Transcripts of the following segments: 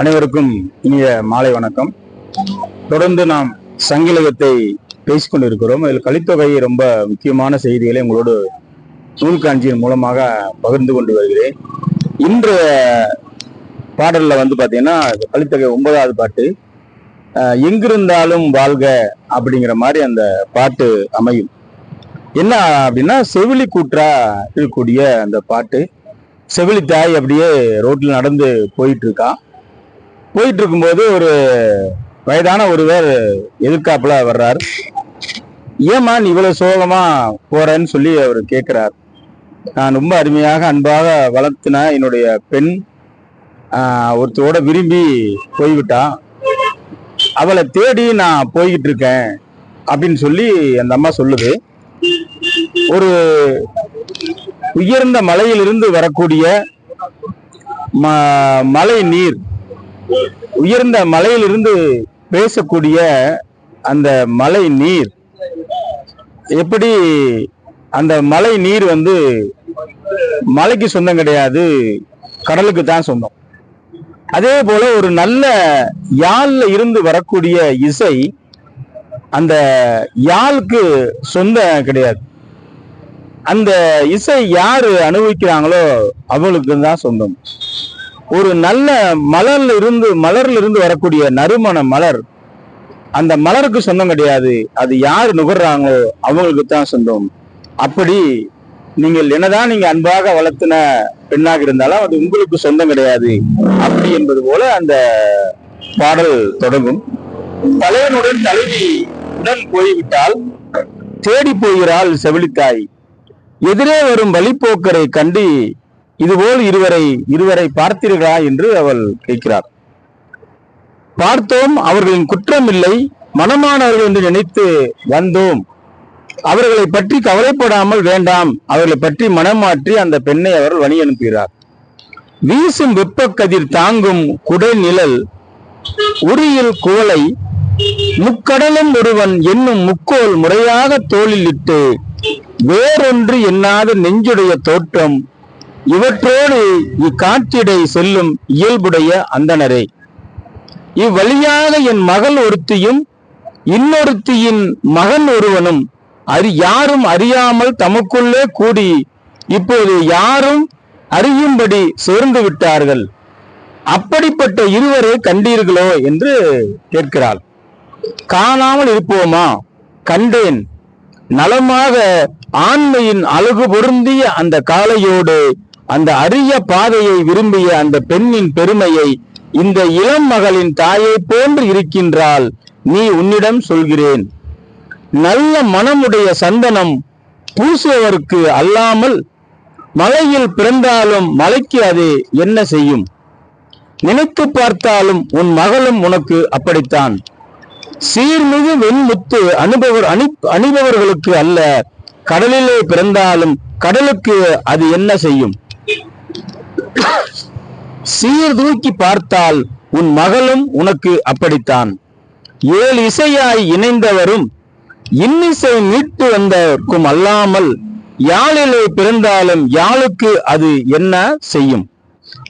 அனைவருக்கும் இனிய மாலை வணக்கம். தொடர்ந்து நாம் சங்கிலகத்தை பேசிக்கொண்டிருக்கிறோம். இதில் கலித்தொகை ரொம்ப முக்கியமான செய்திகளை உங்களோடு நூல்காஞ்சியின் மூலமாக பகிர்ந்து கொண்டு வருகிறேன். இன்று பாடலில் வந்து பார்த்தீங்கன்னா கலித்தொகை ஒன்பதாவது பாட்டு எங்கிருந்தாலும் வாழ்க அப்படிங்கிற மாதிரி அந்த பாட்டு அமையும். என்ன அப்படின்னா செவிலி கூற்றா இருக்கக்கூடிய அந்த பாட்டு. செவிலி தாய் அப்படியே ரோட்டில் நடந்து போயிட்டு இருக்கான் போயிட்டு இருக்கும்போது ஒரு வயதான ஒருவர் எதிர்காப்புல வர்றார். ஏம்மா நீ இவ்வளவு சோகமா போறேன்னு சொல்லி அவர் கேட்கிறார் நான் ரொம்ப அருமையாக அன்பாக வளர்த்தின என்னுடைய பெண் ஒருத்தரோட விரும்பி போய்விட்டான் அவளை தேடி நான் போய்கிட்டு இருக்கேன் அப்படின்னு சொல்லி அந்த அம்மா சொல்லுது. ஒரு உயர்ந்த மலையிலிருந்து வரக்கூடிய ம- மழை நீர் உயர்ந்த மலையிலிருந்து பேசக்கூடிய அந்த மலை நீர். எப்படி அந்த மலை நீர் வந்து மலைக்கு சொந்தம் கிடையாது கடலுக்கு தான் சொந்தம். அதே போல ஒரு நல்ல யாழ்ல இருந்து வரக்கூடிய இசை அந்த யாழுக்கு சொந்தம் கிடையாது. அந்த இசை யாரு அனுபவிக்கிறாங்களோ அவங்களுக்கு தான் சொந்தம். ஒரு நல்ல மலர்ல இருந்து மலர்ல இருந்து வரக்கூடிய நறுமண மலர். அந்த மலருக்கு சொந்தம் கிடையாது. அது யார் நுகர்றாங்களோ அவங்களுக்கு தான் சொந்தம். அப்படி நீங்கள் என்னதான் நீங்க அன்பாக வளர்த்தின பெண்ணாக இருந்தாலும் அது உங்களுக்கு சொந்தம் கிடையாது. அப்படி என்பது போல அந்த பாடல் தொடங்கும். தலைவனுடன் தலைவி உடன் போய்விட்டால் தேடி போகிறாள் செவிலித்தாய். எதிரே வரும் வழிப்போக்கரை கண்டு இதுபோல் இருவரை இருவரை பார்த்தீர்களா என்று அவள் கேட்கிறார். பார்த்தோம் அவர்களின் குற்றம் இல்லை மனமானவர்கள் என்று நினைத்து வந்தோம். அவர்களை பற்றி கவலைப்படாமல் வேண்டாம் அவர்களை பற்றி மனம் மாற்றி அந்த பெண்ணை அவர் வழி அனுப்புகிறார். வீசும் வெப்பக்கதிர் தாங்கும் குடை நிழல் உரியில் குவளை முக்கடலும் ஒருவன் என்னும் முக்கோல் முறையாக தோளில் இட்டு வேறொன்று எண்ணாத நெஞ்சுடைய தோற்றம் இவற்றோடு இக்காற்றிடை செல்லும் இயல்புடைய அந்தணரே. இவ்வழியாக என் மகள் ஒருத்தியும் இன்னொருத்தியின் மகன் ஒருவனும் அறி யாரும் அறியாமல் தமக்குள்ளே கூடி இப்போது யாரும் அறியும்படி சேர்ந்து விட்டார்கள். அப்படிப்பட்ட இருவரை கண்டீர்களோ என்று கேட்கிறாள். காணாமல் இருப்போமா? கண்டேன். நலமாக ஆண்மையின் அழகு பொருந்திய அந்த காளையோடு அந்த அரிய பாதையை விரும்பிய அந்த பெண்ணின் பெருமையை இந்த இளம் மகளின் தாயை போன்று இருக்கின்றால் நீ உன்னிடம் சொல்கிறேன். நல்ல மனமுடைய சந்தனம் பூசுவதற்கு அல்லாமல் மலையில் பிறந்தாலும் மலைக்கு அது என்ன செய்யும்? நினைத்து பார்த்தாலும் உன் மகளும் உனக்கு அப்படித்தான். சீர்மிகு வெண்முத்து அனுபவர் அணி அணிபவர்களுக்கு அல்ல கடலிலே பிறந்தாலும் கடலுக்கு அது என்ன செய்யும்? சீர்தூக்கி பார்த்தால் உன் மகளும் உனக்கு அப்படித்தான். ஏழு இசையாய் இணைந்தவரும் இன்னிசை மீட்டு வந்தவர்க்கும் அல்லாமல் யாழிலே பிறந்தாலும் யாழுக்கு அது என்ன செய்யும்?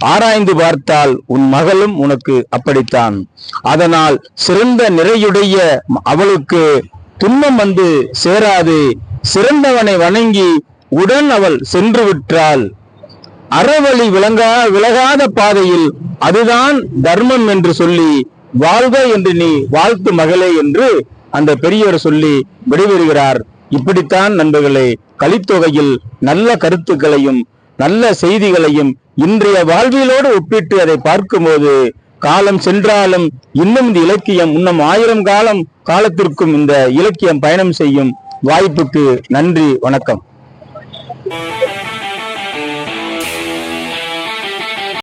ஆராய்ந்து பார்த்தால் உன் மகளும் உனக்கு அப்படித்தான். அதனால் சிறந்த நிறையுடைய அவளுக்கு துன்பம் வந்து சேராது. சிறந்தவனை வணங்கி உடன் அவள் சென்று விட்டாள் அறவழி விளங்கா விலகாத பாதையில் அதுதான் தர்மம் என்று சொல்லி வாழ்க என்று நீ வாழ்த்து மகளே என்று அந்த பெரியவர் சொல்லி விடைபெறுகிறார். இப்படித்தான் நண்பர்களே கலித்தொகையில் நல்ல கருத்துக்களையும் நல்ல செய்திகளையும் இன்றைய வாழ்வியலோடு ஒப்பிட்டு அதை பார்க்கும்போது காலம் சென்றாலும் இன்னும் இந்த இலக்கியம் இன்னும் ஆயிரம் காலம் காலத்திற்கும் இந்த இலக்கியம் பயணம் செய்யும் வாய்ப்புக்கு நன்றி வணக்கம்.